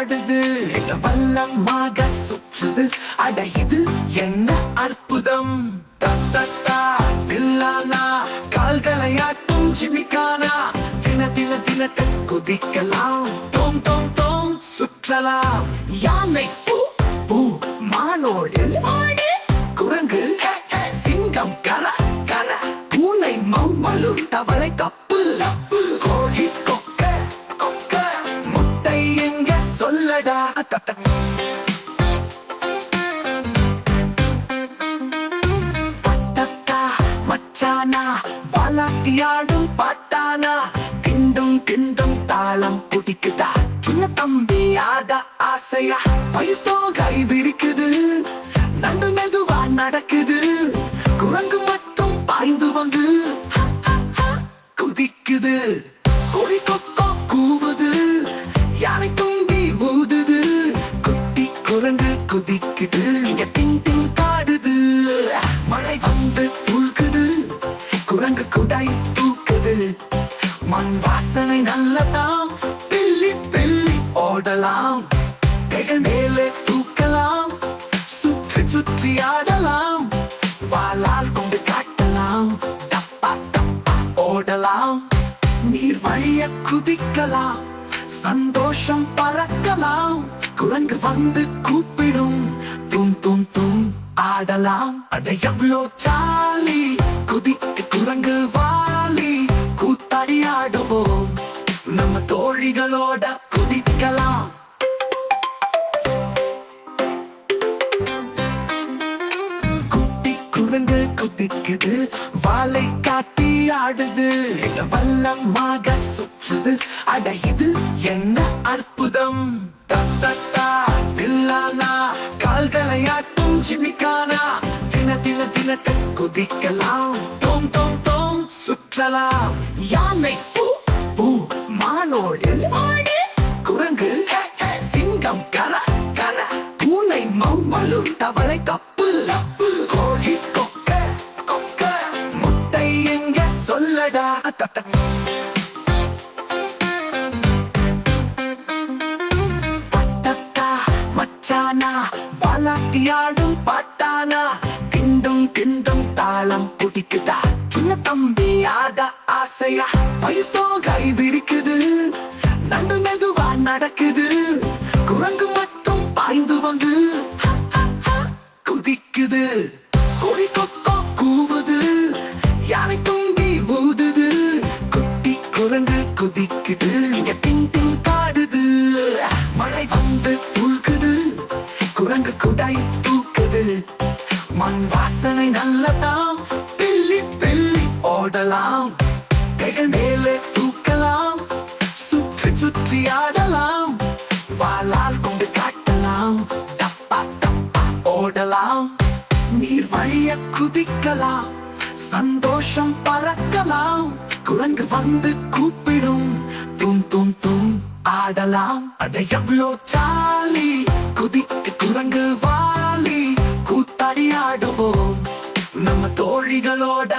ஆடுது. வல்லமாக சுற்றுது. அட இது என்ன அற்புதம். தத்தத்தா தில்லானா. கால்களை ஆட்டும் ஜிமிக்கானா. தின தின தினத்தை குதிக்கலாம். டோம் டோம் டோம் சுற்றலாம். யானை பூ பூ மானோடு. குரங்கு சிங்கம் கர கர. பூனை மம்மலு தவளை தப்பு சொல்லடா தத்த பட்டத்தா மச்சானா பாட்டானா. கிண்டும் கிண்டும் தாளம் புடிக்குதா சின்ன தம்பி ஆட ஆசையா. பயிர்த்தோ கை விரிக்குது. நண்டு மெதுவா நடக்குது. குரங்கு மட்டும் பாய்ந்து வந்து குதிக்குது. குதிக்குது. இங்க டிங் டிங் காடுது. மழை வந்து தூக்குது குரங்கு குடை தூக்குது. மண் வாசனை நல்லதாம். பில்லி பில்லி ஓடலாம். கைகள் மேலே தூக்கலாம். சுற்றி சுற்றி ஆடலாம். வாளால் கொண்டு காட்டலாம். டப்பா டப்பா ஓடலாம். நீர் வழிய குதிக்கலாம். சந்தோஷம் பறக்கலாம். குரங்கு வந்து கூப்பிடும். தும் தும் தும் ஆடலாம். அட எவ்வளோ ஜாலி. குரங்கு குதிக்குது வாலை காட்டி ஆடுது. வல்லமாக சுற்றுது. அட இது என்ன அற்புதம்? தத்தத்தா தில்லானா? கால்களை ஆட்டும் ஜிமிக்கானா? தின தின தினத்தை குதிக்கலாம். டோம் டோம் டோம் சுற்றலாம். சொல்லடா தத்த பட்டத்தா மச்சானா வாலாட்டியாடும் பாட்டானா கிண்டும் கிண்டும் தாளம் குடிக்குதா சின்ன தம்பி ஆட ஆசையா பயிர்த்தோ கை விரிக்குது நண்டு மெதுவா நடக்குது குரங்கு மட்டும் பாய்ந்து வந்து குதிக்குது கோழி கொக்கோ வாசனை நல்லதாம் பில்லி பில்லி ஓடலாம். கைகள் மேலே தூக்கலாம். சுற்றி சுற்றி ஆடலாம். வாளால் கொண்டு காட்டலாம். டப்பா டப்பா ஓடலாம். நீர் வழிய குதிக்கலாம். சந்தோஷம் பறக்கலாம். குரங்கு வந்து கூப்பிடும். தும் தும் தும் ஆடலாம். அட எவ்வளோ சாலி குதிக்கு குரங்கு வாலி. கூத்தாடி ஆடுவோம். വിളികളോട